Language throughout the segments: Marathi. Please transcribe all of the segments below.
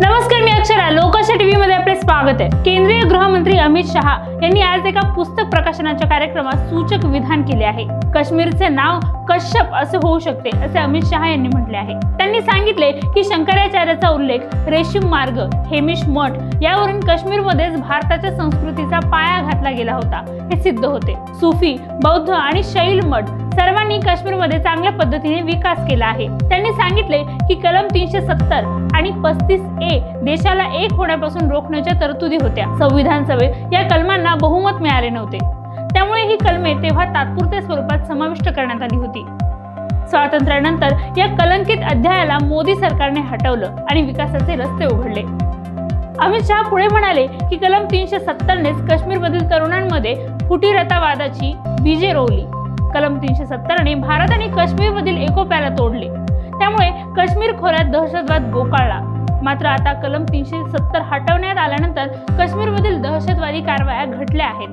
नमस्कार मी अक्षरा. लोकशा टीव्ही मध्ये आपले स्वागत आहे. केंद्रीय गृहमंत्री अमित शहा यांनी आज एका पुस्तक प्रकाशनाच्या कार्यक्रमात सूचक विधान केले आहे. काश्मीरचे नाव कश्यप असे होऊ शकते असे अमित शहा यांनी म्हटले आहे. त्यांनी सांगितले की शंकराचार्याचा उल्लेख रेशीम मार्ग हेमिश मठ यावरून काश्मीरमध्येच भारताच्या संस्कृतीचा पाया घातला गेला होता हे सिद्ध होते. सुफी बौद्ध आणि शैल मठ सर्वांनी काश्मीरमध्ये चांगल्या पद्धतीने विकास केला आहे. त्यांनी सांगितले की कलम तीनशे सत्तर आणि पस्तीस ए देशाला एक होण्यापासून रोखण्याच्या तरतुदी होत्या. संविधान सभेत या कलमांना बहुमत मिळाले नव्हते. त्यामुळे ही कलमे तेव्हा तात्पुरत्या स्वरूपात समाविष्ट करण्यात आली होती. स्वातंत्र्यानंतर या कलंकित अध्यायाला मोदी सरकारने हटवलं आणि विकासाचे रस्ते उघडले. अमित शहा पुढे म्हणाले की कलम तीनशे सत्तरनेच काश्मीरमधील तरुणांमध्ये फुटीरतावादाची बीजे रोवली. कलम तीनशे सत्तरने भारत आणि काश्मीरमधील एकोप्याला तोडले. त्यामुळे काश्मीर खोऱ्यात दहशतवाद गोकाळला. मात्र आता कलम तीनशे सत्तर हटवण्यात आल्यानंतर काश्मीरमधील दहशतवादी कारवाया घटल्या आहेत.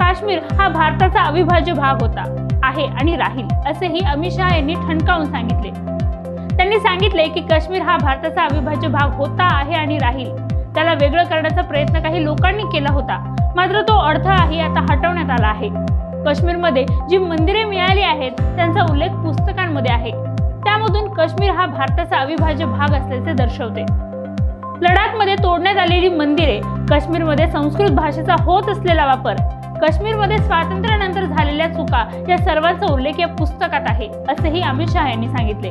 काश्मीर हा भारताचा अविभाज्य भाग होता आहे आणि राहील असेही अमित शहा यांनी ठणकावून सांगितले. त्यांनी सांगितले की काश्मीर हा भारताचा अविभाज्य भाग होता आहे आणि राहील. त्याला वेगळं करण्याचा प्रयत्न काही लोकांनी केला होता. मात्र तो अडथळाही आता हटवण्यात आला आहे. काश्मीरमध्ये जी मंदिरे मिळाली आहेत त्यांचा उल्लेख पुस्तकांमध्ये आहे. त्यामधून काश्मीर हा भारताचा अविभाज्य भाग असल्याचे दर्शवते. लडाखमध्ये तोडण्यात आलेली मंदिरे काश्मीरमध्ये संस्कृत भाषेचा होत असलेला वापर काश्मीरमध्ये स्वातंत्र्यानंतर झालेल्या चुका या सर्वांचा उल्लेख या पुस्तकात आहे असेही अमित शहा यांनी सांगितले.